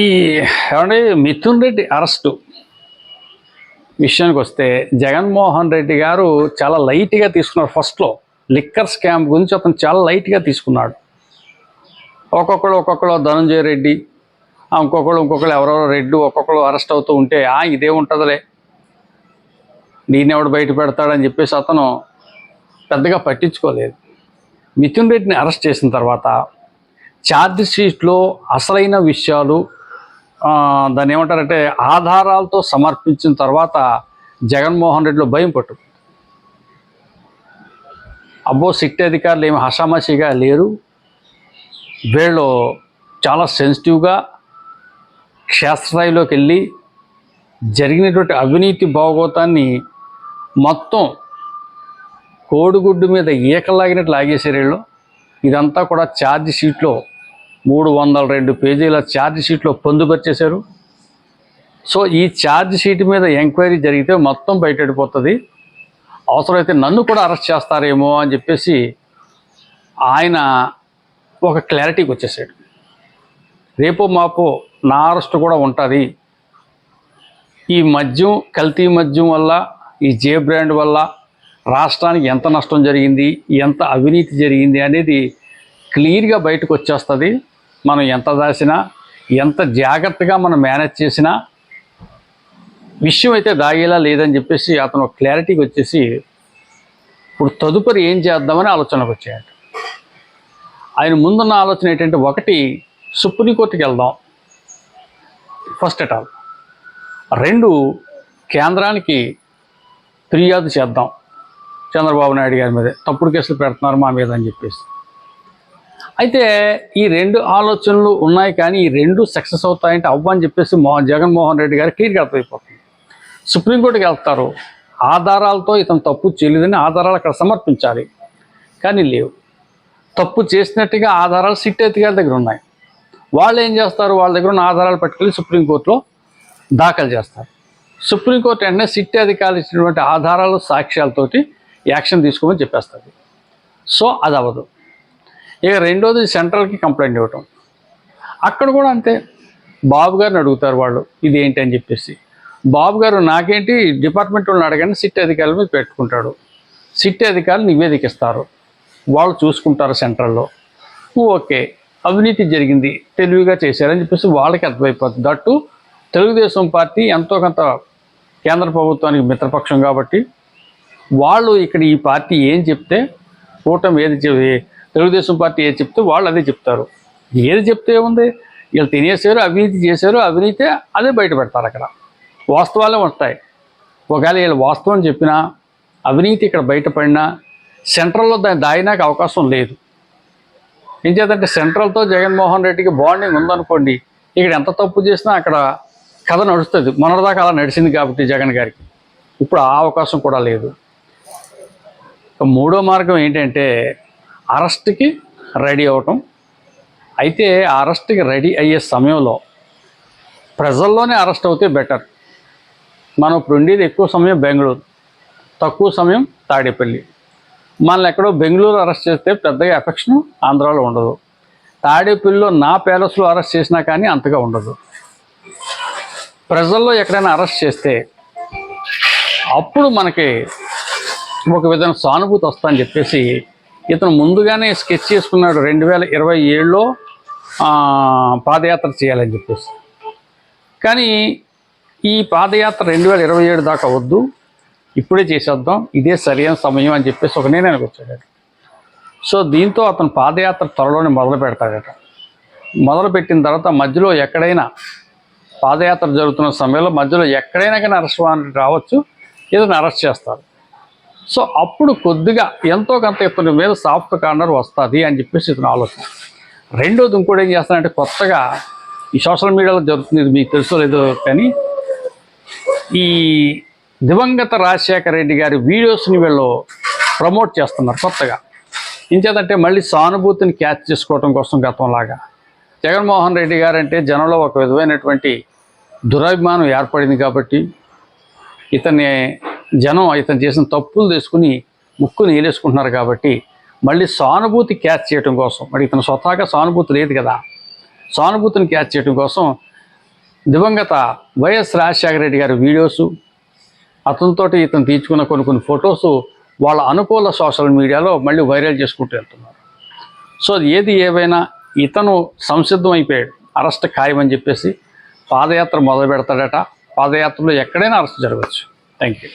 ఈ ఏమంటే మిథున్ రెడ్డి అరెస్టు. విషయానికి వస్తే జగన్మోహన్ రెడ్డి గారు చాలా లైట్గా తీసుకున్నారు ఫస్ట్లో. లిక్కర్ స్కామ్ గురించి అతను చాలా లైట్గా తీసుకున్నాడు. ఒక్కొక్కడు ఒక్కొక్కడు ధనంజయ రెడ్డి ఇంకొకళ్ళు ఇంకొకళ్ళు ఎవరెవరో రెడ్డి ఒక్కొక్కరు అరెస్ట్ అవుతూ ఉంటే ఆ ఇదే ఉంటుందిలే. ఎవడు బయట పెడతాడని చెప్పేసి అతను పెద్దగా పట్టించుకోలేదు. మిథున్ రెడ్డిని అరెస్ట్ చేసిన తర్వాత ఛార్జ్ షీట్లో అసలైన విషయాలు దాన్ని ఏమంటారంటే ఆధారాలతో సమర్పించిన తర్వాత జగన్మోహన్ రెడ్డిలో భయం పట్టు. అబ్బో సిట్ అధికారులు ఏమి హషామషిగా లేరు. వీళ్ళు చాలా సెన్సిటివ్గా క్షేత్రస్థాయిలోకి వెళ్ళి జరిగినటువంటి అవినీతి భాగోతాన్ని మొత్తం కోడిగుడ్డు మీద ఈకలాగినట్టు లాగేశారు వీళ్ళు. ఇదంతా కూడా ఛార్జ్ షీట్లో మూడు వందల రెండు పేజీల ఛార్జ్ షీట్లో పొందుపరిచేశారు సో ఈ ఛార్జ్ షీట్ మీద ఎంక్వైరీ జరిగితే మొత్తం బయటపడిపోతుంది. అవసరమైతే నన్ను కూడా అరెస్ట్ చేస్తారేమో అని చెప్పేసి ఆయన ఒక క్లారిటీకి వచ్చేసాడు. రేపో మాపో నా అరెస్ట్ కూడా ఉంటుంది. ఈ మద్యం కల్తీ మద్యం వల్ల ఈ జే బ్రాండ్ వల్ల రాష్ట్రానికి ఎంత నష్టం జరిగింది ఎంత అవినీతి జరిగింది అనేది క్లియర్గా బయటకు వచ్చేస్తుంది. మనం ఎంత దాచినా ఎంత జాగ్రత్తగా మనం మేనేజ్ చేసినా విషయం అయితే దాగేలా లేదని చెప్పేసి అతను క్లారిటీకి వచ్చేసి ఇప్పుడు తదుపరి ఏం చేద్దామని ఆలోచనకు వచ్చాడు. ఆయన ముందున్న ఆలోచన ఏంటంటే ఒకటి సుప్రీంకోర్టుకి వెళ్దాం. ఫస్ట్ అట్ ఆల్ రెండు కేంద్రానికి ఫిర్యాదు చేద్దాం. చంద్రబాబు నాయుడు గారి మీద తప్పుడు కేసులు పెడుతున్నారు మా మీద అని చెప్పేసి. అయితే ఈ రెండు ఆలోచనలు ఉన్నాయి కానీ ఈ రెండు సక్సెస్ అవుతాయంటే అవ్వని చెప్పేసి మోహన్ జగన్మోహన్ రెడ్డి గారు క్లియర్గా అర్థమైపోతుంది. సుప్రీంకోర్టుకి వెళ్తారు. ఆధారాలతో ఇతను తప్పు చేయలేదని ఆధారాలు అక్కడ సమర్పించాలి. కానీ లేవు. తప్పు చేసినట్టుగా ఆధారాలు సిట్ గారి దగ్గర ఉన్నాయి. వాళ్ళు ఏం చేస్తారు? వాళ్ళ దగ్గర ఉన్న ఆధారాలు పట్టుకెళ్ళి సుప్రీంకోర్టులో దాఖలు చేస్తారు. సుప్రీంకోర్టు వెంటనే సిట్ అధికారులు ఇచ్చినటువంటి ఆధారాలు సాక్ష్యాలతోటి యాక్షన్ తీసుకోమని చెప్పేస్తుంది సో అది అవ్వదు. ఇక రెండోది సెంట్రల్కి కంప్లైంట్ ఇవ్వటం. అక్కడ కూడా అంతే. బాబు గారిని అడుగుతారు వాళ్ళు ఇది ఏంటి అని చెప్పేసి. బాబు గారు నాకేంటి? డిపార్ట్మెంట్ వాళ్ళని అడగని సిట్ అధికారుల మీద పెట్టుకుంటాడు. సిట్ అధికారులు నివేదిక ఇస్తారు. వాళ్ళు చూసుకుంటారు సెంట్రల్లో. ఓకే. అవినీతి జరిగింది. తెలివిగా చేశారని చెప్పేసి వాళ్ళకి అర్థమైపోతుంది దట్టు తెలుగుదేశం పార్టీ ఎంతో కొంత కేంద్ర ప్రభుత్వానికి మిత్రపక్షం కాబట్టి వాళ్ళు ఇక్కడ ఈ పార్టీ ఏం చెప్తే కూటమి ఏది చె- తెలుగుదేశం పార్టీ ఏది చెప్తే వాళ్ళు అదే చెప్తారు. ఏది చెప్తే ఉంది వీళ్ళు తినేసారు అవినీతి చేశారు అవినీతి అదే బయట పెడతారు అక్కడ. వాస్తవాలే వస్తాయి ఒకవేళ వీళ్ళు వాస్తవం చెప్పినా అవినీతి ఇక్కడ బయటపడినా సెంట్రల్లో దాన్ని దాయడానికి అవకాశం లేదు. ఏం చేద్దంటే సెంట్రల్తో జగన్మోహన్ రెడ్డికి బాండింగ్ ఉందనుకోండి ఇక్కడ ఎంత తప్పు చేసినా అక్కడ కథ నడుస్తుంది. మొన్నటిదాకా అలా నడిచింది కాబట్టి జగన్ గారికి. ఇప్పుడు ఆ అవకాశం కూడా లేదు. మూడో మార్గం ఏంటంటే అరెస్ట్కి రెడీ అవటం అయితే ఆ అరెస్ట్కి రెడీ అయ్యే సమయంలో ప్రజల్లోనే అరెస్ట్ అవుతే బెటర్. మనం ఇప్పుడు ఉండేది ఎక్కువ సమయం బెంగళూరు తక్కువ సమయం తాడేపల్లి. మనల్ని ఎక్కడో బెంగళూరు అరెస్ట్ చేస్తే పెద్దగా ఎఫెక్షన్ ఆంధ్రాలో ఉండదు. తాడేపల్లిలో నా ప్యాలెస్లో అరెస్ట్ చేసినా కానీ అంతగా ఉండదు. ప్రజల్లో ఎక్కడైనా అరెస్ట్ చేస్తే అప్పుడు మనకి ఒక విధంగా సానుభూతి వస్తుందని చెప్పేసి ఇతను ముందుగానే స్కెచ్ చేసుకున్నాడు రెండు వేల ఇరవై ఏడులో పాదయాత్ర చేయాలని చెప్పేసి. కానీ ఈ పాదయాత్ర రెండు వేల ఇరవై ఏడు దాకా వద్దు ఇప్పుడే చేసేద్దాం ఇదే సరైన సమయం అని చెప్పేసి ఒక నిర్ణయానికి వచ్చాడు సో దీంతో అతను పాదయాత్ర త్వరలోనే మొదలు పెడతాడట. మొదలు పెట్టిన తర్వాత మధ్యలో ఎక్కడైనా పాదయాత్ర జరుగుతున్న సమయంలో మధ్యలో ఎక్కడైనా కానీ అరెస్ట్ వారెంట్ రావచ్చు ఇతను అరెస్ట్ చేస్తారు. సో అప్పుడు కొద్దిగా ఎంతో కొంత ఇతని మీద సాఫ్ట్ కార్నర్ వస్తుంది అని చెప్పేసి ఇతను ఆలోచన. రెండోది ఇంకోటి ఏం చేస్తానంటే కొత్తగా ఈ సోషల్ మీడియాలో జరుగుతుంది మీకు తెలుసో లేదో కానీ ఈ దివంగత రాజశేఖర రెడ్డి గారి వీడియోస్ని వీళ్ళు ప్రమోట్ చేస్తున్నారు కొత్తగా. ఇంచేదంటే మళ్ళీ సానుభూతిని క్యాచ్ చేసుకోవడం కోసం గతంలాగా. జగన్మోహన్ రెడ్డి గారు అంటే జనంలో ఒక విధమైనటువంటి దురాభిమానం ఏర్పడింది కాబట్టి ఇతన్ని జనం ఇతను చేసిన తప్పులు తీసుకుని ముక్కుని ఏలేసుకుంటున్నారు కాబట్టి మళ్ళీ సానుభూతి క్యాచ్ చేయడం కోసం మరి ఇతను స్వతహాగా సానుభూతి లేదు కదా సానుభూతిని క్యాచ్ చేయడం కోసం దివంగత వైఎస్ రాజశేఖర రెడ్డి గారి వీడియోసు అతనితోటి ఇతను తీర్చుకున్న కొన్ని కొన్ని ఫొటోస్ వాళ్ళ అనుకూల సోషల్ మీడియాలో మళ్ళీ వైరల్ చేసుకుంటూ వెళ్తున్నారు. సో ఏది ఏవైనా ఇతను సంసిద్ధం అయిపోయాడు అరెస్ట్ ఖాయమని చెప్పేసి పాదయాత్ర మొదలు పెడతాడట పాదయాత్రలో ఎక్కడైనా అరెస్ట్ జరగవచ్చు. Thank you